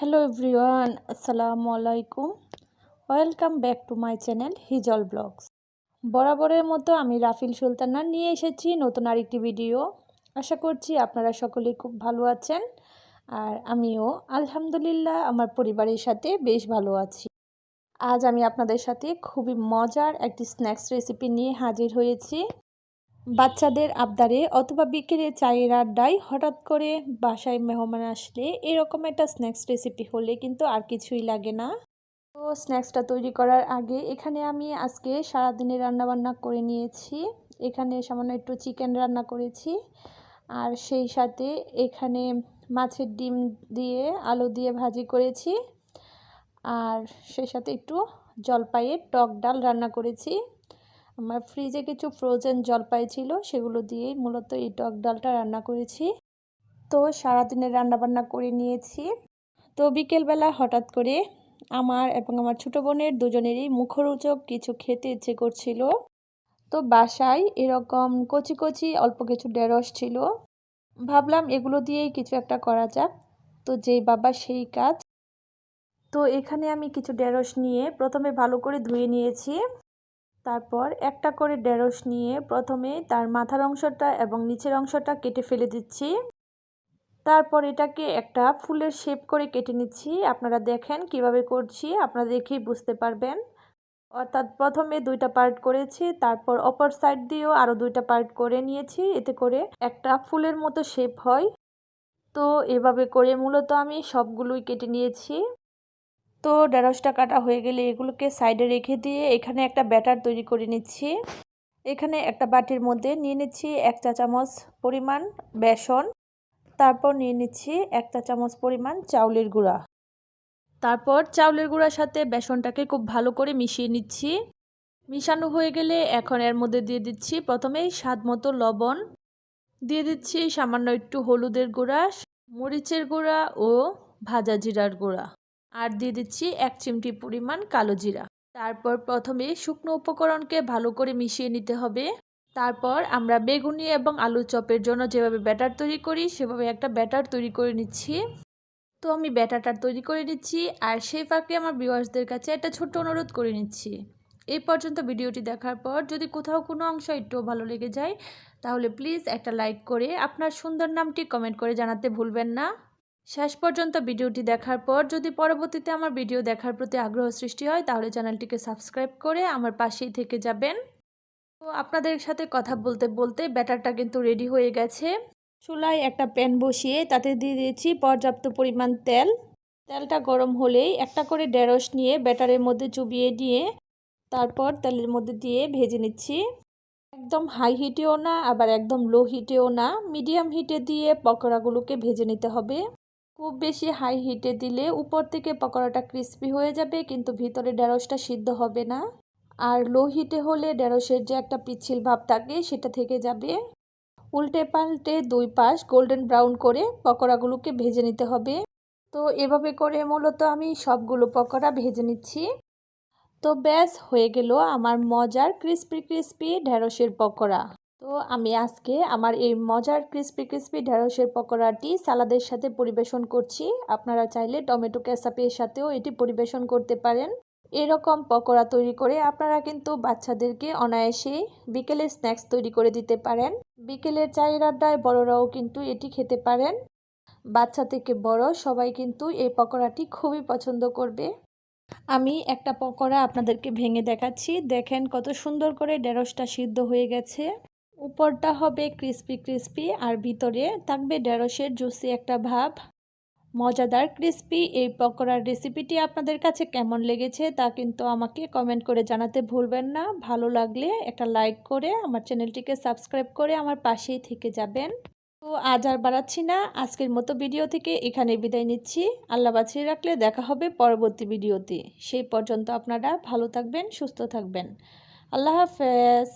Hello everyone আসসালামু আলাইকুম welcome back to my channel Hijal vlogs বরাবরের মতো আমি রাফিল সুলতানা নিয়ে এসেছি নতুন আরেকটি ভিডিও আশা করছি আপনারা সকলেই খুব ভালো আছেন। আর আমিও, আলহামদুলিল্লাহ, আমার পরিবারের সাথে বেশ ভালো আছি। আজ আমি আপনাদের সাথে খুবই মজার একটি স্ন্যাক্স রেসিপি নিয়ে হাজির হয়েছি। বাচ্চাদের আবদারে অথবা বিকেলে চায়ের আড্ডায় হঠাৎ করে বাসায় মেহমান আসলে এরকম একটা স্ন্যাক্স রেসিপি হলে কিন্তু আর কিছুই লাগে না। তো স্ন্যাক্সটা তৈরি করার আগে এখানে আমি আজকে সারাদিনে রান্নাবান্না করে নিয়েছি। এখানে সামান্য একটু চিকেন রান্না করেছি। আর সেই সাথে এখানে মাছের ডিম দিয়ে আলু দিয়ে ভাজি করেছি। আর সেই সাথে একটু জলপাইয়ের টক ডাল রান্না করেছি। আমার ফ্রিজে কিছু ফ্রোজেন জলপাই ছিল, সেগুলো দিয়েই মূলত এই টক ডালটা রান্না করেছি। তো সারাদিনের রান্নাবান্না করে নিয়েছি। তো বিকেলবেলা হঠাৎ করে আমার এবং আমার ছোটো বোনের দুজনেরই মুখরোচক কিছু খেতে ইচ্ছে করছিল। তো বাসায় এরকম কচি কচি অল্প কিছু ঢেঁড়স ছিল। ভাবলাম এগুলো দিয়েই কিছু একটা করা যাক। তো যেই বাবা সেই কাজ। তো এখানে আমি কিছু ঢেঁড়স নিয়ে প্রথমে ভালো করে ধুয়ে নিয়েছি। তারপর একটা করে ঢেঁড়স নিয়ে প্রথমে তার মাথার অংশটা এবং নিচের অংশটা কেটে ফেলে দিচ্ছি। তারপর এটাকে একটা ফুলের শেপ করে কেটে নিচ্ছি। আপনারা দেখেন কীভাবে করছি, আপনারা দেখেই বুঝতে পারবেন। অর্থাৎ প্রথমে দুইটা পার্ট করেছি, তারপর অপর সাইড দিয়েও আরও দুইটা পার্ট করে নিয়েছি। এতে করে একটা ফুলের মতো শেপ হয়। তো এভাবে করে মূলত আমি সবগুলোই কেটে নিয়েছি। তো ঢেঁড়সটা কাটা হয়ে গেলে এগুলোকে সাইডে রেখে দিয়ে এখানে একটা ব্যাটার তৈরি করে নিচ্ছি। এখানে একটা বাটির মধ্যে নিয়ে নিচ্ছি এক চা চামচ পরিমাণ বেসন, তারপর নিয়ে নিচ্ছি এক চা চামচ পরিমাণ চাউলের গুঁড়া। তারপর চাউলের গুঁড়ার সাথে বেসনটাকে খুব ভালো করে মিশিয়ে নিচ্ছি। মিশানো হয়ে গেলে এখন এর মধ্যে দিয়ে দিচ্ছি প্রথমেই স্বাদ মতো লবণ। দিয়ে দিচ্ছি সামান্য একটু হলুদের গুঁড়া, মরিচের গুঁড়া ও ভাজা জিরার গুঁড়া। আর দিয়ে দিচ্ছি এক চিমটি পরিমাণ কালো জিরা। তারপর প্রথমে শুকনো উপকরণকে ভালো করে মিশিয়ে নিতে হবে। তারপর আমরা বেগুনি এবং আলু চপের জন্য যেভাবে ব্যাটার তৈরি করি, সেভাবে একটা ব্যাটার তৈরি করে নিচ্ছি। তো আমি ব্যাটারটা তৈরি করে নিচ্ছি আর সেই ফাঁকে আমার ভিউয়ার্সদের কাছে একটা ছোট্ট অনুরোধ করে নিচ্ছি। এই পর্যন্ত ভিডিওটি দেখার পর যদি কোথাও কোনো অংশ একটু ভালো লেগে যায়, তাহলে প্লিজ একটা লাইক করে আপনার সুন্দর নামটি কমেন্ট করে জানাতে ভুলবেন না। শেষ পর্যন্ত ভিডিওটি দেখার পর যদি পরবর্তীতে আমার ভিডিও দেখার প্রতি আগ্রহ সৃষ্টি হয়, তাহলে চ্যানেলটিকে সাবস্ক্রাইব করে আমার পাশেই থেকে যাবেন। তো আপনাদের সাথে কথা বলতে বলতে ব্যাটারটা কিন্তু রেডি হয়ে গেছে। চুলায় একটা প্যান বসিয়ে তাতে দিয়ে দিয়েছি পর্যাপ্ত পরিমাণ তেল। তেলটা গরম হলেই একটা করে ঢেঁড়স নিয়ে ব্যাটারের মধ্যে চুবিয়ে নিয়ে তারপর তেলের মধ্যে দিয়ে ভেজে নিচ্ছি। একদম হাই হিটেও না, আবার একদম লো হিটেও না, মিডিয়াম হিটে দিয়ে পকোড়াগুলোকে ভেজে নিতে হবে। খুব বেশি হাই হিটে দিলে উপর থেকে পকোড়াটা ক্রিস্পি হয়ে যাবে, কিন্তু ভিতরে ঢেঁড়সটা সিদ্ধ হবে না। আর লো হিটে হলে ঢেঁড়সের যে একটা পিচ্ছিল ভাব থাকে, সেটা থেকে যাবে। উল্টে পাল্টে দুই পাশ গোল্ডেন ব্রাউন করে পকোড়াগুলোকে ভেজে নিতে হবে। তো এভাবে করে মূলত আমি সবগুলো পকোড়া ভেজে নিচ্ছি। তো ব্যাস, হয়ে গেল আমার মজার ক্রিস্পি ক্রিস্পি ঢেঁড়সের পকোড়া। তো আমি আজকে আমার এই মজার ক্রিস্পি ক্রিস্পি ঢেঁড়সের পকোড়াটি সালাদের সাথে পরিবেশন করছি। আপনারা চাইলে টমেটো ক্যাসাপের সাথেও এটি পরিবেশন করতে পারেন। এরকম পকোড়া তৈরি করে আপনারা কিন্তু বাচ্চাদেরকে অনায়াসে বিকেলে স্ন্যাক্স তৈরি করে দিতে পারেন। বিকেলের চায়ের আড্ডায় বড়রাও কিন্তু এটি খেতে পারেন। বাচ্চা থেকে বড় সবাই কিন্তু এই পকোড়াটি খুবই পছন্দ করবে। আমি একটা পকোড়া আপনাদেরকে ভেঙে দেখাচ্ছি। দেখেন কত সুন্দর করে ঢেঁড়সটা সিদ্ধ হয়ে গেছে। উপরটা হবে ক্রিস্পি ক্রিস্পি আর ভিতরে থাকবে ঢেঁড়সের জুসি একটা ভাব। মজাদার ক্রিস্পি এই পকোড়ার রেসিপিটি আপনাদের কাছে কেমন লেগেছে তা কিন্তু আমাকে কমেন্ট করে জানাতে ভুলবেন না। ভালো লাগলে একটা লাইক করে আমার চ্যানেলটিকে সাবস্ক্রাইব করে আমার পাশেই থেকে যাবেন। তো আজ আর বাড়াচ্ছি না, আজকের মতো ভিডিও থেকে এখানে বিদায় নিচ্ছি। আল্লাহ বাছিয়ে রাখলে দেখা হবে পরবর্তী ভিডিওতে সেই পর্যন্ত আপনারা ভালো থাকবেন, সুস্থ থাকবেন। আল্লাহ হাফেজ।